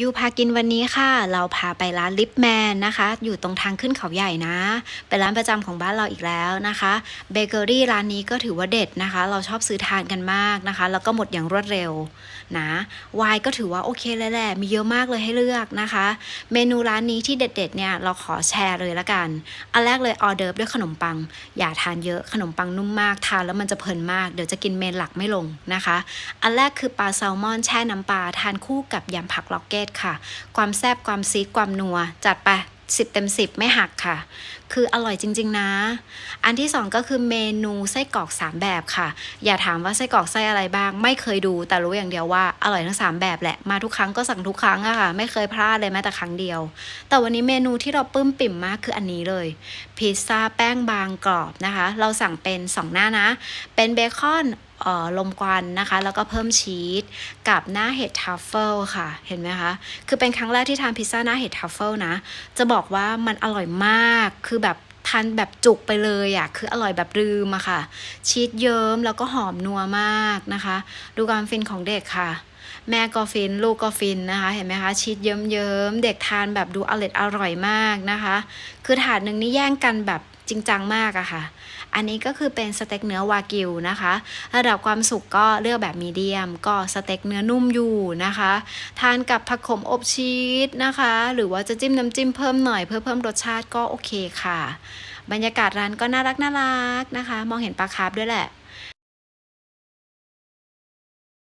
ยูพากินวันนี้ค่ะ เราพาไปร้านลิปแมนนะคะ อยู่ตรงทางขึ้นเขาใหญ่นะ เป็นร้านประจำของบ้านเราอีกแล้วนะคะเบเกอรี่ร้านนี้ก็ถือว่าเด็ดนะคะ เราชอบซื้อทานกันมากนะคะ แล้วก็หมดอย่างรวดเร็วนะไวน์ก็ถือว่าโอเคเลยแหละ มีเยอะมากเลยให้เลือกนะคะ เมนูร้านนี้ที่เด็ดๆเนี่ยเราขอแชร์เลยละกัน อันแรกเลยออเดิร์ฟด้วยขนมปัง อย่าทานเยอะขนมปังนุ่มมากทานแล้วมันจะเพลินมากเดี๋ยวจะกินเมนหลักไม่ลงนะคะ อันแรกคือปลาแซลมอนแช่น้ำปลาทานคู่กับยำผักล็อกเก็ตค่ะ ความแซบความซีดความนัว จัดไปสิบเต็มสิบไม่หักค่ะ คืออร่อยจริง ๆ นะ อันที่สองก็คือเมนูไส้กรอกสามแบบค่ะ อย่าถามว่าไส้กรอกไส้อะไรบ้าง ไม่เคยดู แต่รู้อย่างเดียวว่าอร่อยทั้งสามแบบแหละ มาทุกครั้งก็สั่งทุกครั้งอะค่ะ ไม่เคยพลาดเลยแม้แต่ครั้งเดียว แต่วันนี้เมนูที่เราปื้มปิ่มมากคืออันนี้เลย พิซซ่าแป้งบางกรอบนะคะ เราสั่งเป็น2หน้านะ เป็นเบคอน ลมควันนะคะ แล้วก็เพิ่มชีสกับหน้าเห็ดทัฟเฟิลค่ะ เห็นไหมคะ คือเป็นครั้งแรกที่ทานพิซซ่าหน้าเห็ดทัฟเฟิลนะ จะบอกว่ามันอร่อยมาก คือแบบทานแบบจุกไปเลยอะ่ะ คืออร่อยแบบลืมอะค่ะ ชีสเยิ้มแล้วก็หอมนัวมากนะคะ ดูความฟินของเด็กค่ะแม่ก็ฟิน ลูกก็ฟินนะคะ เห็นไหมคะชีสเยิ้มๆเด็กทานแบบดูอร่อยอร่อยมากนะคะ คือถาดหนึ่งนี่แย่งกันแบบจริงจังมากอะค่ะ อันนี้ก็คือเป็นสเต็กเนื้อวากิวนะคะ ระดับความสุกก็เลือกแบบมีเดียม ก็สเต็กเนื้อนุ่มอยู่นะคะ ทานกับผักขมอบชีสนะคะ หรือว่าจะจิ้มน้ำจิ้มเพิ่มหน่อยเพื่อเพิ่มรสชาติก็โอเคค่ะ บรรยากาศร้านก็น่ารักน่ารักนะคะ มองเห็นปลาคาร์ฟด้วยแหละ